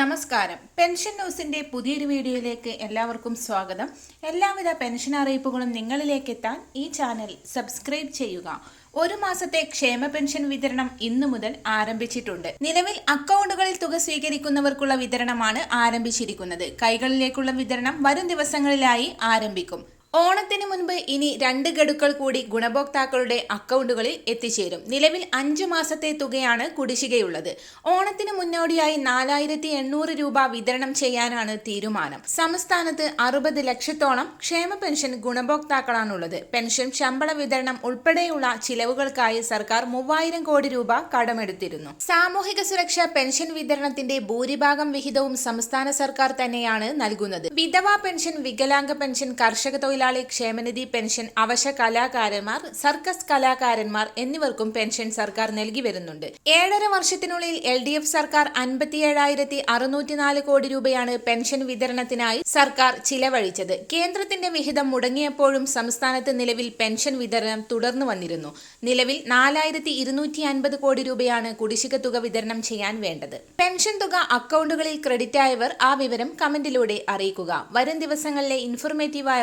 നമസ്കാരം. പെൻഷൻ ന്യൂസിന്റെ പുതിയൊരു വീഡിയോയിലേക്ക് എല്ലാവർക്കും സ്വാഗതം. എല്ലാവിധ പെൻഷൻ അറിയിപ്പുകളും നിങ്ങളിലേക്ക് എത്താൻ ഈ ചാനൽ സബ്സ്ക്രൈബ് ചെയ്യുക. ഒരു മാസത്തെ ക്ഷേമ പെൻഷൻ വിതരണം ഇന്നു മുതൽ ആരംഭിച്ചിട്ടുണ്ട്. നിലവിൽ അക്കൗണ്ടുകളിൽ തുക സ്വീകരിക്കുന്നവർക്കുള്ള വിതരണമാണ് ആരംഭിച്ചിരിക്കുന്നത്. കൈകളിലേക്കുള്ള വിതരണം വരും ദിവസങ്ങളിലായി ആരംഭിക്കും. ഓണത്തിന് മുൻപ് ഇനി രണ്ട് ഗഡുക്കൾ കൂടി ഗുണഭോക്താക്കളുടെ അക്കൗണ്ടുകളിൽ എത്തിച്ചേരും. നിലവിൽ അഞ്ചു മാസത്തെ തുകയാണ് കുടിശ്ശികയുള്ളത്. ഓണത്തിന് മുന്നോടിയായി നാലായിരത്തി എണ്ണൂറ് രൂപ വിതരണം ചെയ്യാനാണ് തീരുമാനം. സംസ്ഥാനത്ത് അറുപത് ലക്ഷത്തോളം ക്ഷേമ പെൻഷൻ ഗുണഭോക്താക്കളാണുള്ളത്. പെൻഷൻ ശമ്പള വിതരണം ഉൾപ്പെടെയുള്ള ചിലവുകൾക്കായി സർക്കാർ മൂവായിരം കോടി രൂപ കടമെടുത്തിരുന്നു. സാമൂഹിക സുരക്ഷ പെൻഷൻ വിതരണത്തിന്റെ ഭൂരിഭാഗം വിഹിതവും സംസ്ഥാന സർക്കാർ തന്നെയാണ് നൽകുന്നത്. വിധവാ പെൻഷൻ വികലാംഗ പെൻഷൻ കർഷക തൊഴിലാളി ക്ഷേമനിധി പെൻഷൻ അവശ കലാകാരന്മാർ സർക്കസ് കലാകാരന്മാർ എന്നിവർക്കും പെൻഷൻ സർക്കാർ നൽകി വരുന്നുണ്ട്. ഏഴര വർഷത്തിനുള്ളിൽ എൽ ഡി എഫ് സർക്കാർ അൻപത്തിയേഴായിരത്തി അറുന്നൂറ്റിനാല് കോടി രൂപയാണ് പെൻഷൻ വിതരണത്തിനായി സർക്കാർ ചിലവഴിച്ചത്. കേന്ദ്രത്തിന്റെ വിഹിതം മുടങ്ങിയപ്പോഴും സംസ്ഥാനത്ത് നിലവിൽ പെൻഷൻ വിതരണം തുടർന്നു വന്നിരുന്നു. നിലവിൽ നാലായിരത്തി ഇരുന്നൂറ്റി അൻപത് കോടി രൂപയാണ് കുടിശ്ശിക തുക വിതരണം ചെയ്യാൻ വേണ്ടത്. പെൻഷൻ തുക അക്കൗണ്ടുകളിൽ ക്രെഡിറ്റ് ആയവർ ആ വിവരം കമന്റിലൂടെ അറിയിക്കുക. വരും ദിവസങ്ങളിലെ ഇൻഫോർമേറ്റീവായ